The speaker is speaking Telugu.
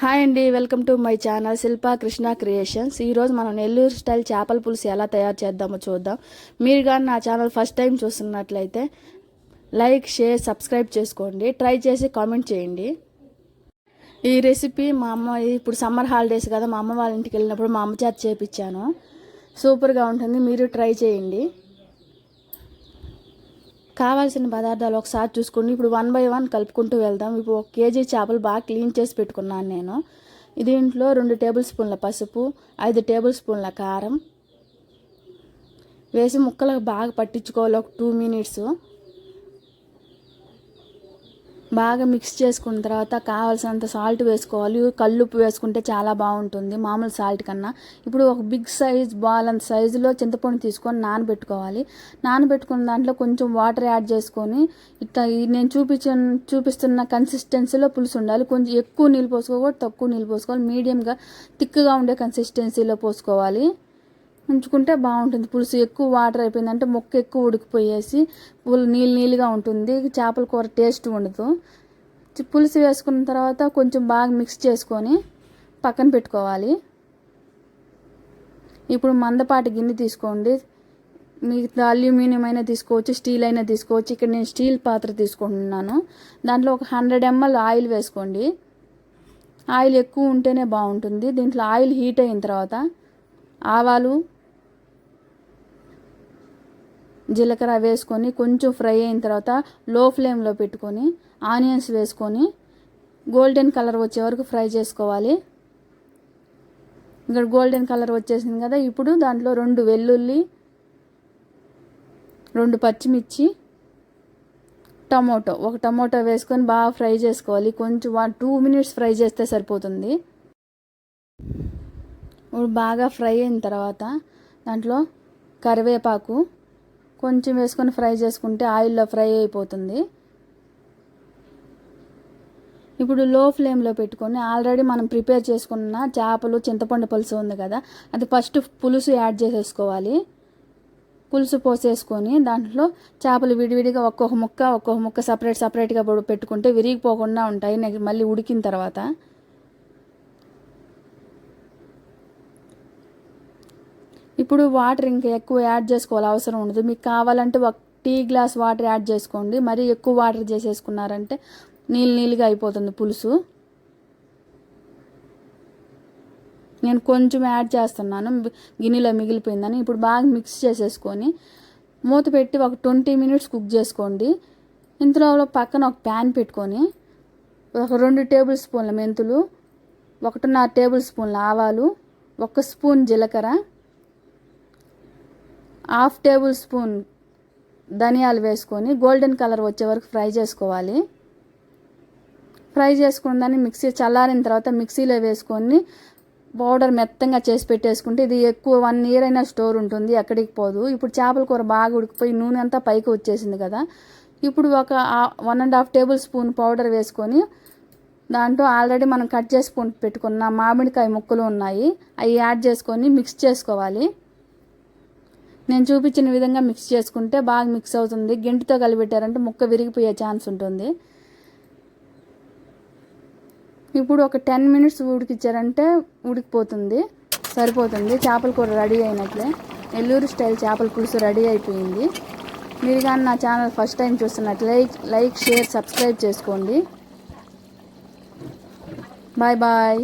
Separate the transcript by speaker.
Speaker 1: హాయ్ అండి welcome to my channel Shilpa Krishna creations. ఈరోజు మనం నెల్లూరు స్టైల్ చేపల పులుసు ఎలా తయారు చేద్దామో చూద్దాం. మీరు కానీ నా ఛానల్ ఫస్ట్ టైం చూస్తున్నట్లయితే లైక్ షేర్ సబ్స్క్రైబ్ చేసుకోండి. ట్రై చేసి కామెంట్ చేయండి. ఈ రెసిపీ మా అమ్మ ఇప్పుడు సమ్మర్ హాలిడేస్ కదా మా అమ్మ వాళ్ళ ఇంటికి వెళ్ళినప్పుడు మా అమ్మ చేత చేపించాను సూపర్గా ఉంటుంది మీరు ట్రై చేయండి. కావాల్సిన పదార్థాలు ఒకసారి చూసుకుని ఇప్పుడు వన్ బై వన్ కలుపుకుంటూ వెళ్దాం. ఇప్పుడు ఒక కేజీ చేపలు బాగా క్లీన్ చేసి పెట్టుకున్నాను నేను. దీంట్లో రెండు టేబుల్ స్పూన్ల పసుపు ఐదు టేబుల్ స్పూన్ల కారం. వేసి ముక్కలకు బాగా పట్టించుకోవాలి. ఒక టూ మినిట్స్ బాగా మిక్స్ చేసుకున్న తర్వాత కావాల్సినంత సాల్ట్ వేసుకోవాలి. కల్లుప్పు వేసుకుంటే చాలా బాగుంటుంది. మామూలు సాల్ట్ కన్నా. ఇప్పుడు ఒక బిగ్ సైజ్ బాల్ అంత సైజులో చింతపండు తీసుకొని నానబెట్టుకోవాలి. నానబెట్టుకున్న దాంట్లో కొంచెం వాటర్ యాడ్ చేసుకొని ఇట్లా నేను చూపించిన చూపిస్తున్న కన్సిస్టెన్సీలో పులుసు ఉండాలి. కొంచెం ఎక్కువ నీళ్ళు పోసుకోకూడదు తక్కువ నీళ్ళు పోసుకోవాలి. మీడియంగా థిక్గా ఉండే కన్సిస్టెన్సీలో పోసుకోవాలి. ఉంచుకుంటే బాగుంటుంది. పులుసు ఎక్కువ వాటర్ అయిపోయిందంటే మొక్క ఎక్కువ ఉడికిపోయేసి పులు నీళ్ళు నీళ్ళుగా ఉంటుంది. చేపల కూర టేస్ట్ ఉండదు. పులుసు వేసుకున్న తర్వాత కొంచెం బాగా మిక్స్ చేసుకొని పక్కన పెట్టుకోవాలి. ఇప్పుడు మందపాటి గిన్నె తీసుకోండి. మీకు అల్యూమినియం అయినా తీసుకోవచ్చు స్టీల్ అయినా తీసుకోవచ్చు. ఇక్కడ నేను స్టీల్ పాత్ర తీసుకుంటున్నాను. దాంట్లో ఒక హండ్రెడ్ ఎంఎల్ ఆయిల్ వేసుకోండి. ఆయిల్ ఎక్కువ ఉంటేనే బాగుంటుంది. దీంట్లో ఆయిల్ హీట్ అయిన తర్వాత ఆవాలు జీలకర్ర వేసుకొని కొంచెం ఫ్రై అయిన తర్వాత లో ఫ్లేమ్లో పెట్టుకొని ఆనియన్స్ వేసుకొని గోల్డెన్ కలర్ వచ్చే వరకు ఫ్రై చేసుకోవాలి. ఇక్కడ గోల్డెన్ కలర్ వచ్చేసింది కదా ఇప్పుడు దాంట్లో రెండు వెల్లుల్లి రెండు పచ్చిమిర్చి టమోటో. ఒక టమోటో వేసుకొని బాగా ఫ్రై చేసుకోవాలి. కొంచెం వన్ టూ మినిట్స్ ఫ్రై చేస్తే సరిపోతుంది. ఇప్పుడు బాగా ఫ్రై అయిన తర్వాత దాంట్లో కరివేపాకు కొంచెం వేసుకొని ఫ్రై చేసుకుంటే ఆయిల్లో ఫ్రై అయిపోతుంది. ఇప్పుడు లో ఫ్లేమ్లో పెట్టుకొని ఆల్రెడీ మనం ప్రిపేర్ చేసుకున్న చేపలు చింతపండు పులుసు ఉంది కదా అది ఫస్ట్ పులుసు యాడ్ చేసేసుకోవాలి. పులుసు పోసేసుకొని దాంట్లో చేపలు విడివిడిగా ఒక్కొక్క ముక్క ఒక్కొక్క ముక్క సపరేట్ సపరేట్గా పెట్టుకుంటే విరిగిపోకుండా ఉంటాయి. మళ్ళీ ఉడికిన తర్వాత ఇప్పుడు వాటర్ ఇంకా ఎక్కువ యాడ్ చేసుకోవాలి అవసరం ఉండదు. మీకు కావాలంటే ఒక టీ గ్లాస్ వాటర్ యాడ్ చేసుకోండి. మరి ఎక్కువ వాటర్ చేసేసుకున్నారంటే నీళ్ళు నీళ్ళుగా అయిపోతుంది పులుసు. నేను కొంచెం యాడ్ చేస్తున్నాను. గిన్నెలో మిగిలిపోయిందని ఇప్పుడు బాగా మిక్స్ చేసేసుకొని మూత పెట్టి ఒక ట్వంటీ మినిట్స్ కుక్ చేసుకోండి. ఇంతలో పక్కన ఒక ప్యాన్ పెట్టుకొని ఒక రెండు టేబుల్ స్పూన్ల మెంతులు ఒకటిన్నర టేబుల్ స్పూన్ల ఆవాలు ఒక స్పూన్ జీలకర్ర హాఫ్ టేబుల్ స్పూన్ ధనియాలు వేసుకొని గోల్డెన్ కలర్ వచ్చే వరకు ఫ్రై చేసుకోవాలి. ఫ్రై చేసుకున్న దాన్ని మిక్సీ చల్లారిన తర్వాత మిక్సీలో వేసుకొని పౌడర్ మెత్తంగా చేసి పెట్టేసుకుంటే ఇది ఎక్కువ వన్ ఇయర్ అయినా స్టోర్ ఉంటుంది ఎక్కడికి పోదు. ఇప్పుడు చేపల కూర బాగా ఉడికిపోయి నూనె అంతా పైకి వచ్చేసింది కదా. ఇప్పుడు ఒక one and half table spoon powder వేసుకొని దాంట్లో ఆల్రెడీ మనం కట్ చేసుకుని పెట్టుకున్న మామిడికాయ ముక్కలు ఉన్నాయి అవి యాడ్ చేసుకొని మిక్స్ చేసుకోవాలి. నేను చూపించిన విధంగా మిక్స్ చేసుకుంటే బాగా మిక్స్ అవుతుంది. గెంటితో కలిపెట్టారంటే ముక్క విరిగిపోయే ఛాన్స్ ఉంటుంది. ఇప్పుడు ఒక టెన్ మినిట్స్ ఉడికిచ్చారంటే ఉడికిపోతుంది. సరిపోతుంది. చేపల కూర రెడీ అయినట్లే. నెల్లూరు స్టైల్ చేపల పులుసు రెడీ అయిపోయింది. మీరు కానీ నా ఛానల్ ఫస్ట్ టైం చూస్తున్నట్లు లైక్ లైక్ షేర్ సబ్స్క్రైబ్ చేసుకోండి. Bye bye